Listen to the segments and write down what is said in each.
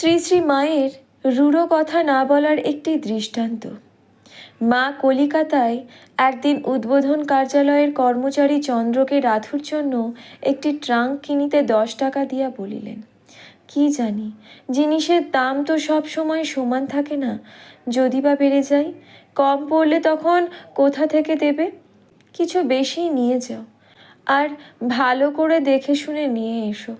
শ্রী শ্রী মায়ের রূঢ় কথা না বলার একটি দৃষ্টান্ত। মা কলিকাতায় একদিন উদ্বোধন কার্যালয়ের কর্মচারী চন্দ্রকে রাধুর জন্য একটি ট্রাঙ্ক কিনিতে দশ টাকা দিয়া বলিলেন, কি জানি, জিনিসের দাম তো সব সময় সমান থাকে না, যদি বা বেড়ে যায়, কম পড়লে তখন কোথা থেকে দেবে? কিছু বেশি নিয়ে যাও, আর ভালো করে দেখে শুনে নিয়ে এসো।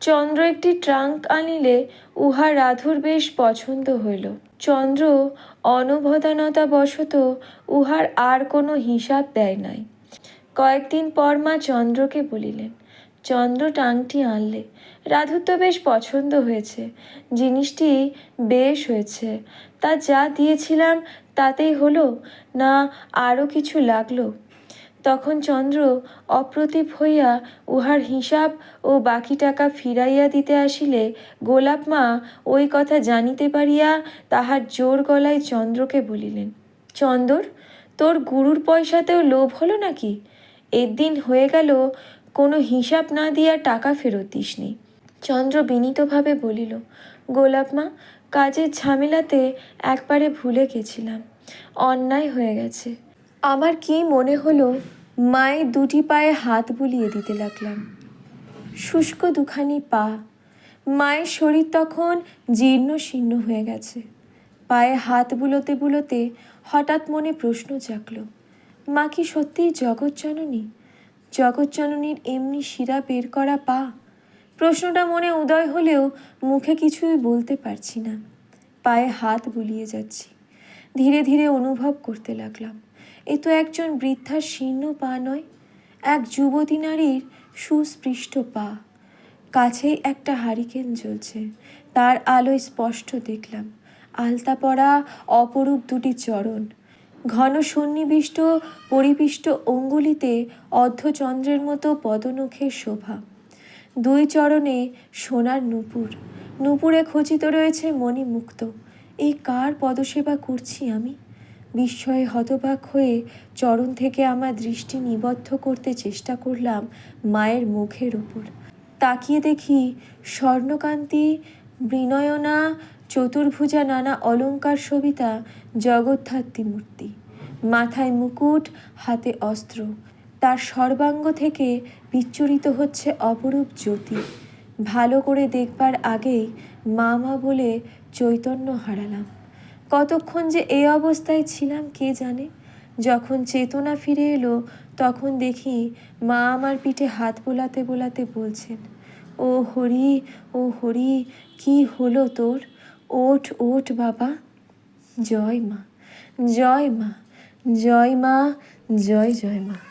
চন্দ্র একটি ট্রাঙ্ক আনিলে উহা রাধুর বেশ পছন্দ হইল। চন্দ্র অনবধানতা বশত উহার আর কোনো হিসাব দেয় নাই। কয়েকদিন পর মা চন্দ্রকে বলিলেন, চন্দ্র টাংটি আনলে রাধুর তো বেশ পছন্দ হয়েছে, জিনিসটি বেশ হয়েছে। তা যা দিয়েছিলাম তাতেই হলো, না আরও কিছু লাগল? তখন চন্দ্র অপ্রতিভ হইয়া উহার হিসাব ও বাকি টাকা ফিরাইয়া দিতে আসিলে, গোলাপ মা ওই কথা জানিতে পারিয়া তাহার জোর গলায় চন্দ্রকে বলিলেন, চন্দর, তোর গুরুর পয়সাতেও লোভ হলো নাকি? এর দিন হয়ে গেল, কোনো হিসাব না দিয়া টাকা ফেরত দিসনি। চন্দ্র বিনীতভাবে বলিল, গোলাপ মা, কাজের ঝামেলাতে একবারে ভুলে গেছিলাম। অন্যায় হয়ে গেছে। আমার কি মনে হলো মায়ের দুটি পায়ে হাত বুলিয়ে দিতে লাগলাম। শুষ্ক দুখানি পা। মায়ের শরীর তখন জীর্ণ শীর্ণ হয়ে গেছে। পায়ে হাত বুলোতে বুলোতে হঠাৎ মনে প্রশ্ন জাগল, মা কি সত্যিই জগৎজননী জগৎজননীর এমনি শিরা বের করা পা? প্রশ্নটা মনে উদয় হলেও মুখে কিছুই বলতে পারছি না। পায়ে হাত বুলিয়ে যাচ্ছি। ধীরে ধীরে অনুভব করতে লাগলাম। এ তো একজন বৃদ্ধার শীর্ণ পা নয়, এক যুবতী নারীর সুস্পৃষ্ট পা। কাছেই একটা হারিকেন জ্বলছে। তার আলোয় স্পষ্ট দেখলাম। আলতা পরা অপরূপ দুটি চরণ। ঘন সন্নিবিষ্ট পরিপিষ্ট অঙ্গুলিতে অর্ধচন্দ্রের মতো পদনখের শোভা। দুই চরণে সোনার নূপুর। নূপুরে খচিত রয়েছে মণিমুক্ত। এই কার পদসেবা করছি আমি? বিস্ময়ে হতবাক হয়ে চরণ থেকে আমার দৃষ্টি নিবদ্ধ করতে চেষ্টা করলাম মায়ের মুখের উপর। তাকিয়ে দেখি স্বর্ণকান্তি বিনয়না চতুর্ভুজা নানা অলঙ্কার সবিতা জগদ্ধাত্রী মূর্তি। মাথায় মুকুট, হাতে অস্ত্র। তার সর্বাঙ্গ থেকে বিচ্ছুরিত হচ্ছে অপরূপ জ্যোতি। ভালো করে দেখবার আগেই মা মা বলে চৈতন্য হারালাম। কতক্ষণ যে এই অবস্থায় ছিলাম কে জানে? যখন চেতনা ফিরে এলো, তখন দেখি মা আমার পিঠে হাত বোলাতে বোলাতে বলছেন, ও হরি ও হরি, কি হলো তোর? ওঠ ওঠ বাবা। জয় মা জয় মা জয় মা, জয় জয় মা।